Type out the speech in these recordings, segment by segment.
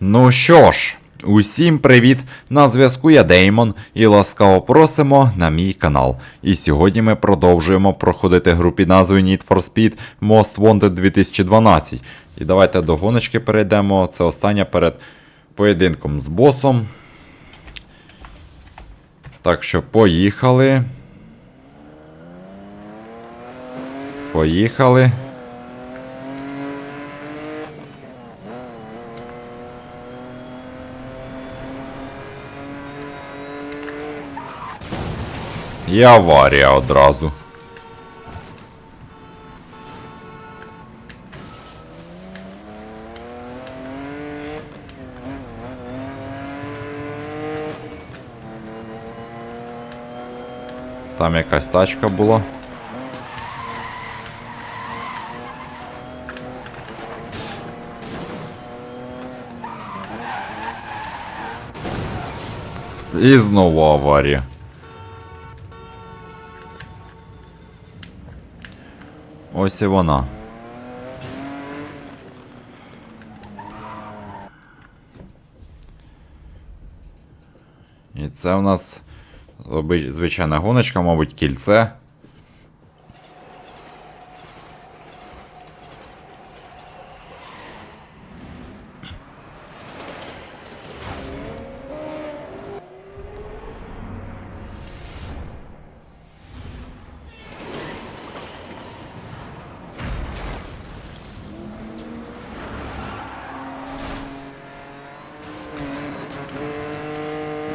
Ну що ж, усім привіт! На зв'язку я Деймон і ласкаво просимо на мій канал. І сьогодні ми продовжуємо проходити гру під назвою Need for Speed Most Wanted 2012. І давайте до гоночки перейдемо. Це остання перед поєдинком з босом. Так що поїхали. Поїхали. І аварія одразу. Там якась тачка була. І знову аварія. Ось і вона. І це у нас звичайна гоночка, мабуть, кільце.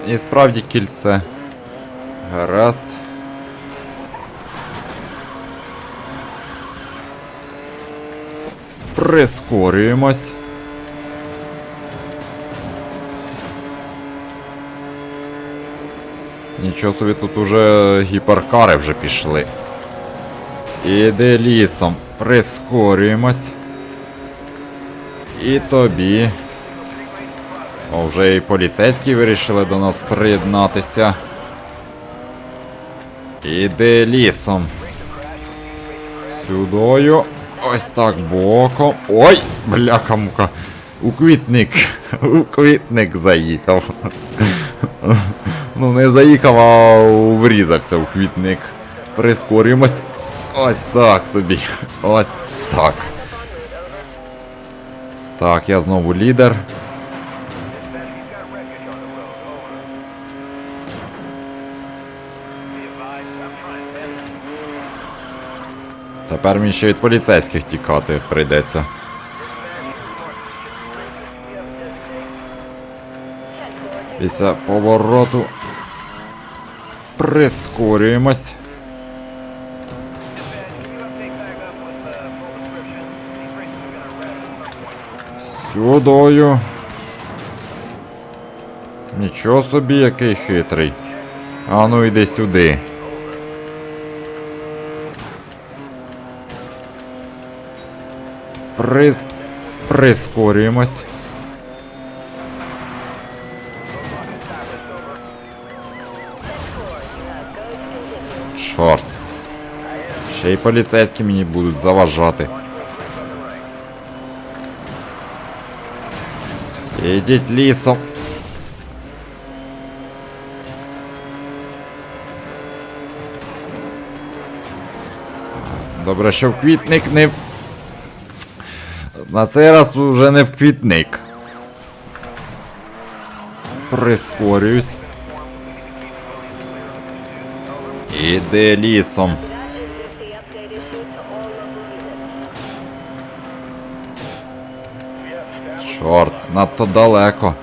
І справді кільце. Гаразд. Прискорюємось. Нічого собі тут уже гіперкари вже пішли. Іди лісом. Прискорюємось. І тобі. О, вже і поліцейські вирішили до нас приєднатися. Іди лісом. Сюдою. Ось так боком. Ой! Бляха-мука. У квітник. У квітник заїхав. Ну, не заїхав, а врізався у квітник. Прискорюємось. Ось так тобі. Ось так. Так, я знову лідер. Тепер мені ще від поліцейських тікати прийдеться. Після повороту прискорюємось. Сюдою. Нічого собі, який хитрий. А ну йди сюди. При... Прискорюємось. Чорт. Ще й поліцейські мені будуть заважати. Ідіть лісом. Добре, що квітник не на цей раз уже не в квітник. Прискорююсь. Іди лісом. Чорт, надто далеко.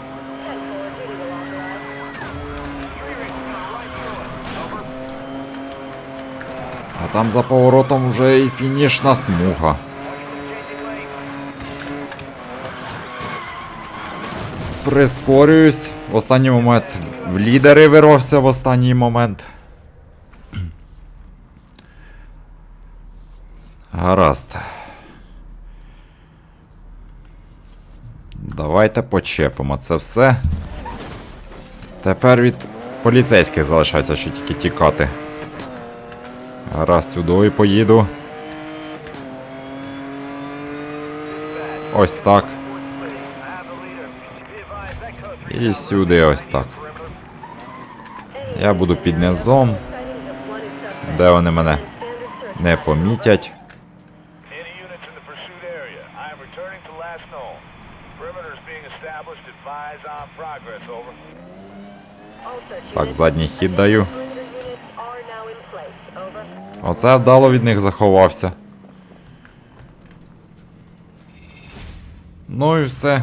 А там за поворотом вже і фінішна смуга. Прискорююсь. В останній момент в лідери вирвався в останній момент. Гаразд. Давайте почепимо це все. Тепер від поліцейських залишається ще тільки тікати. Гаразд, сюди поїду. Ось так. І сюди ось так. Я буду під низом, де вони мене не помітять. Так, задній хід даю. Оце вдало від них заховався. Ну і все.